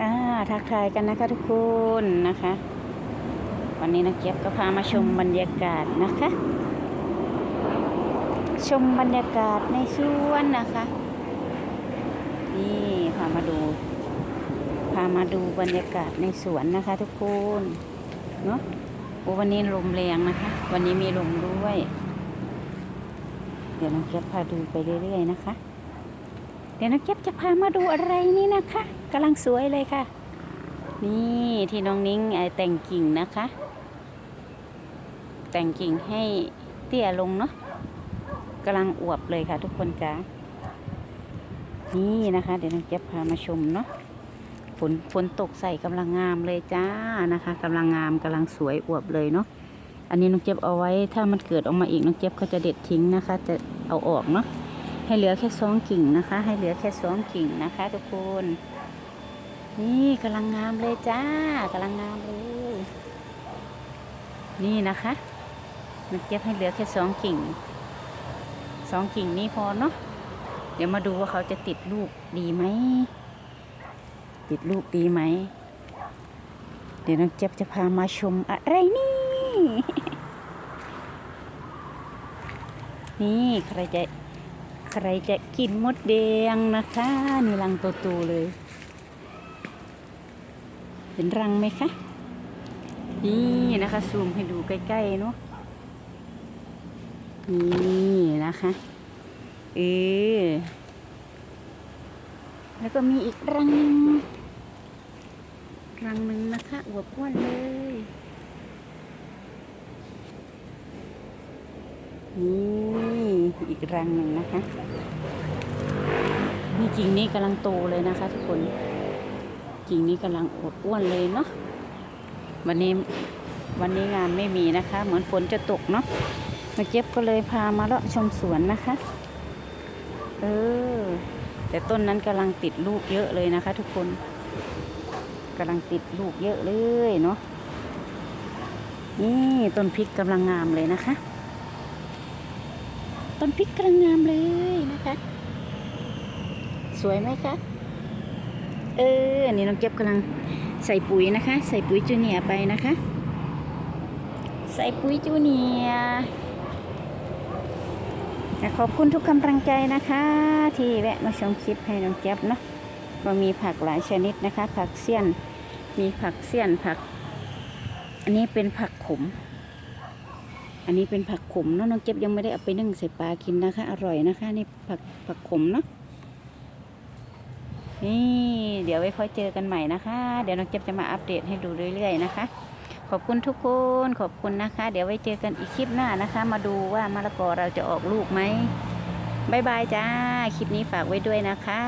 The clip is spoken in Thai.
อ่าทักทายกันนะคะทุกคนนะคะ วันนี้นักเก็บก็พามาชมบรรยากาศนะคะ ชมบรรยากาศในสวนนะคะ นี่พามาดู พามาดูบรรยากาศในสวนนะคะ ทุกคนเนาะวันนี้ลมแรงนะคะ วันนี้มีลมด้วย เดี๋ยวน้องเก็บพาดูไปเรื่อยๆนะคะ เดี๋ยวน้องเก็บจะพามาดูอะไรนี่นะคะกำลังสวยเลยค่ะ นี่ที่น้องนิ้งไอแต่งกิ่งนะคะ แต่งกิ่งให้เตี้ยลงเนาะกำลังอวบเลยค่ะ ทุกคนจ้านี่นะคะ เดี๋ยวน้องเก็บพามาชมเนาะฝนฝนตกใส่กำลังงามเลยจ้านะคะกำลังงามกำลังสวยอวบเลยเนาะอันนี้น้องเจ็บเอาไว้ถ้ามันเกิดออกมาอีกน้องเจ็บเขาจะเด็ดทิ้งนะคะ จะเอาออกเนาะ ให้เหลือแค่สองกิ่งนะคะ ให้เหลือแค่สองกิ่งนะคะ ทุกคน นี่กำลังงามเลยจ้ากำลังงามเลย นี่นะคะมันเก็บให้เหลือแค่สองกิ่งสองกิ่งนี้พอเนาะเดี๋ยวมาดูว่าเขาจะติดลูกดีไหม ติดลูกดีไหม เดี๋ยวน้องเจ็บจะพามาชมอะไรนี่ นี่ใครจะ ใครจะกินมดแดงนะคะนี่รังโตๆเลย เห็นรังไหมคะนี่นะคะซูมให้ดูใกล้ๆเนาะนี่นะคะเออแล้วก็มีอีกรังนึงรังหนึ่งนะคะอวบอ้วนเลย นี่ อีกรังหนึ่งนะคะนี่กิ่งนี้กำลังโตเลยนะคะทุกคนกิ่งนี้กำลังอวบอ้วนเลยเนาะวันนี้วันนี้งานไม่มีนะคะ เหมือนฝนจะตกเนาะมาเก็บก็เลยพามาเลาะชมสวนนะคะ เออ แต่ต้นนั้นกำลังติดลูกเยอะเลยนะคะ ทุกคนกำลังติดลูกเยอะเลยเนาะนี่ต้นพริกกำลังงามเลยนะคะ ต้นพริกกำลังงามเลยนะคะ สวยไหมคะ เอออันนี้น้องเก็บกำลังใส่ปุ๋ยนะคะ ใส่ปุ๋ยจูเนียไปนะคะ ใส่ปุ๋ยจูเนียและขอบคุณทุกกำลังใจนะคะ ที่แวะมาชมคลิปให้น้องเก็บเนาะก็มีผักหลายชนิดนะคะ ผักเสี้ยน มีผักเสี้ยนผัก อันนี้เป็นผักขม อันนี้เป็นผักขมเนาะน้องเก็บยังไม่ได้เอาไปนึ่งใส่ปลากินนะคะ อร่อยนะคะ นี่ผักผักขมเนาะนี่เดี๋ยวไว้ค่อยเจอกันใหม่นะคะ เดี๋ยวน้องเจ็บจะมาอัปเดตให้ดูเรื่อย ๆ นะคะ ขอบคุณทุกคนขอบคุณนะคะ เดี๋ยวไว้เจอกันอีกคลิปหน้านะคะ มาดูว่ามะละกอเราจะออกลูกไหมบายบายจ้า คลิปนี้ฝากไว้ด้วยนะคะ